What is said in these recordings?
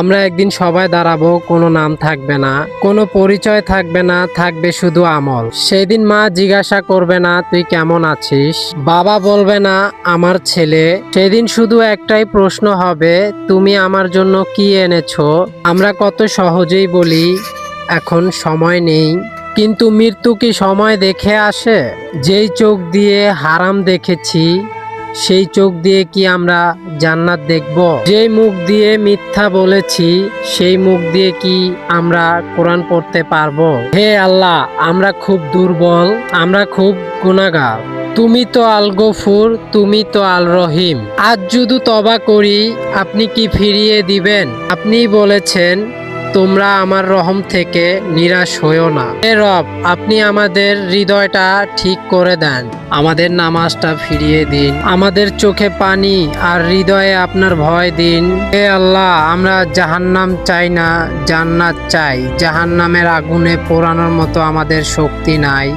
আমরা একদিন সবাই দাঁড়াবো, কোনো নাম থাকবে না, কোনো পরিচয় থাকবে না, থাকবে শুধু আমল। সেদিন মা জিজ্ঞাসা করবে না, তুই কেমন আছিস? বাবা বলবে না, আমার ছেলে। সেদিন শুধু একটাই প্রশ্ন হবে, তুমি আমার জন্য কি এনেছো? আমরা কত সহজেই বলি, এখন সময় নেই। কিন্তু মৃত্যু কি সময় দেখে আসে? যেই চোখ দিয়ে হারাম দেখেছি সেই চোখ দিয়ে কি আমরা জান্নাত দেখব? যে মুখ দিয়ে মিথ্যা বলেছি, সেই মুখ দিয়ে কি আমরা কোরআন পড়তে পারব? হে আল্লাহ, আমরা খুব দুর্বল, আমরা খুব গুণাগার তুমি তো আল গফুর তুমি তো আল রহিম আজ যদি তবা করি, আপনি কি ফিরিয়ে দিবেন? আপনি বলেছেন তোমরা আমার রহম থেকে নিরাশ হইও না। হে রব, আপনি আমাদের হৃদয়টা ঠিক করে দেন। আমাদের নামাজটা ফিরিয়ে দিন। আমাদের চোখে পানি আর হৃদয়ে আপনার ভয় দিন। হে আল্লাহ, আমরা জাহান্নাম চাই না, জান্নাত চাই। জাহান্নামের আগুনে পোড়ানোর মতো আমাদের শক্তি নাই।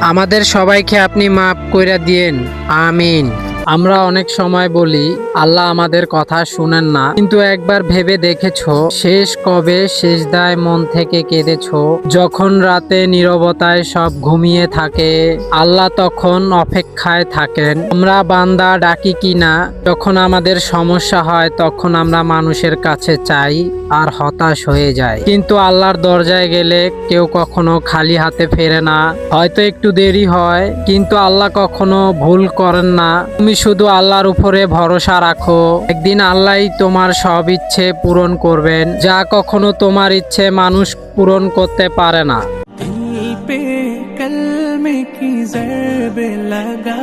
আমাদের সবাইকে আপনি মাফ করে দিয়েন। আমিন। আমরা অনেক সময় বলি, আল্লাহ আমাদের কথা শুনেন না। কিন্তু একবার ভেবে দেখেছ, শেষ কবে শেষ দায় মন থেকে কেঁদেছো? যখন রাতে নীরবতায় সব ঘুমিয়ে থাকে, আল্লাহ তখন অপেক্ষায় থাকেন, আমরা বান্দা ডাকি কিনা যখন আমাদের সমস্যা হয়, তখন আমরা মানুষের কাছে চাই আর হতাশ হয়ে যায় কিন্তু আল্লাহর দরজায় গেলে কেউ কখনো খালি হাতে ফেরে না। হয়তো একটু দেরি হয়, কিন্তু আল্লাহ কখনো ভুল করেন না। তুমি শুধু আল্লাহর উপরে ভরসা রাখো। একদিন আল্লাহ তোমার সব ইচ্ছে পূরণ করবেন। যা কখনো তোমার ইচ্ছে মানুষ পূরণ করতে পারে না। কি লাগা